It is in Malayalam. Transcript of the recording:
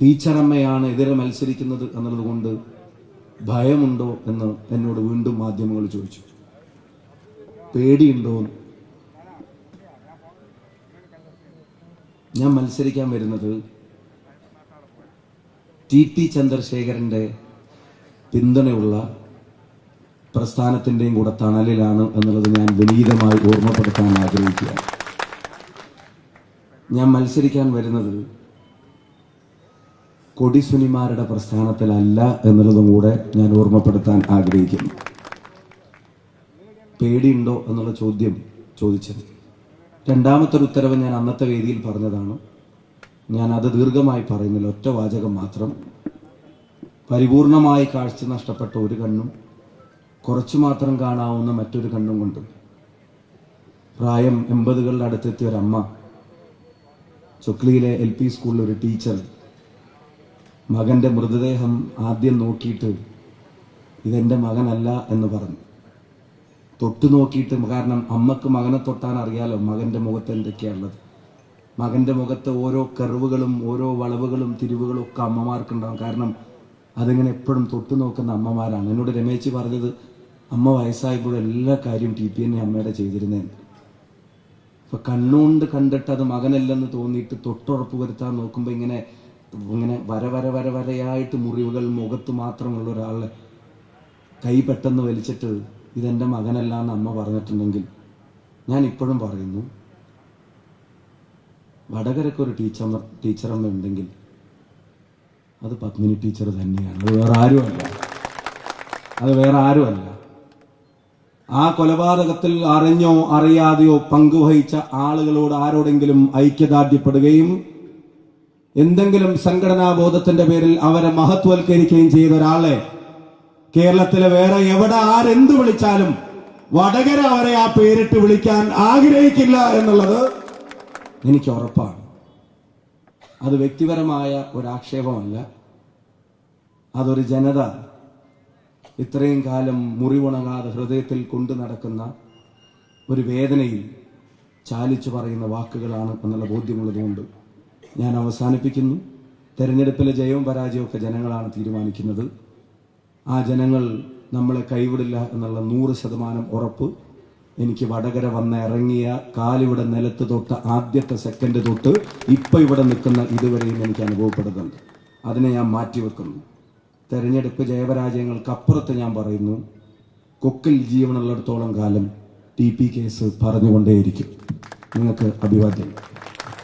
ടീച്ചറമ്മയാണ് എതിരെ മത്സരിക്കുന്നത് എന്നുള്ളത് കൊണ്ട് ഭയമുണ്ടോ എന്ന് എന്നോട് വീണ്ടും മാധ്യമങ്ങൾ ചോദിച്ചു പേടിയുണ്ടോ. ഞാൻ മത്സരിക്കാൻ വരുന്നത് ടി ടി ചന്ദ്രശേഖരന്റെ പിന്തുണയുള്ള പ്രസ്ഥാനത്തിന്റെയും കൂടെ തണലിലാണ് എന്നുള്ളത് ഞാൻ വിനീതമായി ഓർമ്മപ്പെടുത്താൻ ആഗ്രഹിക്കുകയാണ് ഞാൻ മത്സരിക്കാൻ വരുന്നത് കൊടിസുനിമാരുടെ പ്രസ്ഥാനത്തിലല്ല എന്നുള്ളതും കൂടെ ഞാൻ ഓർമ്മപ്പെടുത്താൻ ആഗ്രഹിക്കുന്നു. പേടിയുണ്ടോ എന്നുള്ള ചോദ്യം ചോദിച്ചത്. രണ്ടാമത്തെ ഉത്തരവ് ഞാൻ അന്നത്തെ വേദിയിൽ പറഞ്ഞതാണ്. ഞാൻ അത് ദീർഘമായി പറയുന്നില്ല. ഒറ്റ വാചകം മാത്രം. പരിപൂർണമായി കാഴ്ച നഷ്ടപ്പെട്ട ഒരു കണ്ണും കുറച്ചു മാത്രം കാണാവുന്ന മറ്റൊരു കണ്ണും കൊണ്ട്. പ്രായം എൺപതുകളുടെ അടുത്തെത്തിയ ഒരമ്മ ചൊക്ലിയിലെ എൽ പി സ്കൂളിലെ ഒരു ടീച്ചർ മകന്റെ മൃതദേഹം ആദ്യം നോക്കിയിട്ട് ഇതെന്റെ മകനല്ല എന്ന് പറഞ്ഞു. തൊട്ടു നോക്കിയിട്ട് കാരണം അമ്മയ്ക്ക് മകനെ തൊട്ടാൻ അറിയാലോ മകന്റെ മുഖത്ത് എന്തൊക്കെയാണുള്ളത്. മകന്റെ മുഖത്ത് ഓരോ കർവുകളും ഓരോ വളവുകളും തിരിവുകളും ഒക്കെ അമ്മമാർക്കുണ്ടാവും. കാരണം അതിങ്ങനെ എപ്പോഴും തൊട്ടു നോക്കുന്ന അമ്മമാരാണ്. എന്നോട് രമേശ് പറഞ്ഞത് അമ്മ വയസ്സായപ്പോഴും എല്ലാ കാര്യവും ടി പി എന്നെ അമ്മയുടെ ചെയ്തിരുന്നേന്ന്. അപ്പൊ കണ്ണുകൊണ്ട് കണ്ടിട്ട് അത് മകനല്ലെന്ന് തോന്നിയിട്ട് തൊട്ടുറപ്പ് വരുത്താൻ നോക്കുമ്പോൾ ഇങ്ങനെ ഇങ്ങനെ വര വര വര വരയായിട്ട് മുറിവുകൾ മുഖത്ത് മാത്രമുള്ള ഒരാളെ കൈ പെട്ടെന്ന് വലിച്ചിട്ട് ഇതെന്റെ മകനല്ല എന്ന് അമ്മ പറഞ്ഞിട്ടുണ്ടെങ്കിൽ ഞാൻ ഇപ്പോഴും പറയുന്നു വടകരക്ക് ഒരു ടീച്ചർ ടീച്ചറമ്മ ഉണ്ടെങ്കിൽ അത് പത്മിനി ടീച്ചർ തന്നെയാണ്. അത് വേറെ ആരുമല്ല. അത് വേറെ ആരുമല്ല. ആ കൊലപാതകത്തിൽ അറിഞ്ഞോ അറിയാതെയോ പങ്കുവഹിച്ച ആളുകളോട് ആരോടെങ്കിലും ഐക്യദാർഢ്യപ്പെടുകയും എന്തെങ്കിലും സംഘടനാ ബോധത്തിന്റെ പേരിൽ അവരെ മഹത്വൽക്കരിക്കുകയും ചെയ്ത ഒരാളെ കേരളത്തിലെ വേറെ എവിടെ ആരെന്ത് വിളിച്ചാലും വടകര അവരെ ആ പേരിട്ട് വിളിക്കാൻ ആഗ്രഹിക്കില്ല എന്നുള്ളത് എനിക്ക് ഉറപ്പാണ്. അത് വ്യക്തിപരമായ ഒരാക്ഷേപമല്ല. അതൊരു ജനത ഇത്രയും കാലം മുറിവുണങ്ങാതെ ഹൃദയത്തിൽ കൊണ്ടു നടക്കുന്ന ഒരു വേദനയിൽ ചാലിച്ചു പറയുന്ന വാക്കുകളാണ് എന്നുള്ള ബോധ്യമുള്ളതുകൊണ്ട് ഞാൻ അവസാനിപ്പിക്കുന്നു. തെരഞ്ഞെടുപ്പിലെ ജയവും പരാജയവും ജനങ്ങളാണ് തീരുമാനിക്കുന്നത്. ആ ജനങ്ങൾ നമ്മളെ കൈവിടില്ല എന്നുള്ള നൂറ് ശതമാനം ഉറപ്പ്. എനിക്ക് വടകര വന്ന് ഇറങ്ങിയ കാലിവിടെ നിലത്ത് തൊട്ട് ആദ്യത്തെ സെക്കൻഡ് തൊട്ട് ഇപ്പം ഇവിടെ നിൽക്കുന്ന ഇതുവരെയും എനിക്ക് അനുഭവപ്പെടുന്നുണ്ട്. അതിനെ ഞാൻ മാറ്റിവെക്കുന്നു തെരഞ്ഞെടുപ്പ് ജയപരാജയങ്ങൾക്കപ്പുറത്ത് ഞാൻ പറയുന്നു കൊക്കിൽ ജീവനുള്ളിടത്തോളം കാലം ടി പി കേസ് പറഞ്ഞുകൊണ്ടേയിരിക്കും. നിങ്ങൾക്ക് അഭിവാദ്യം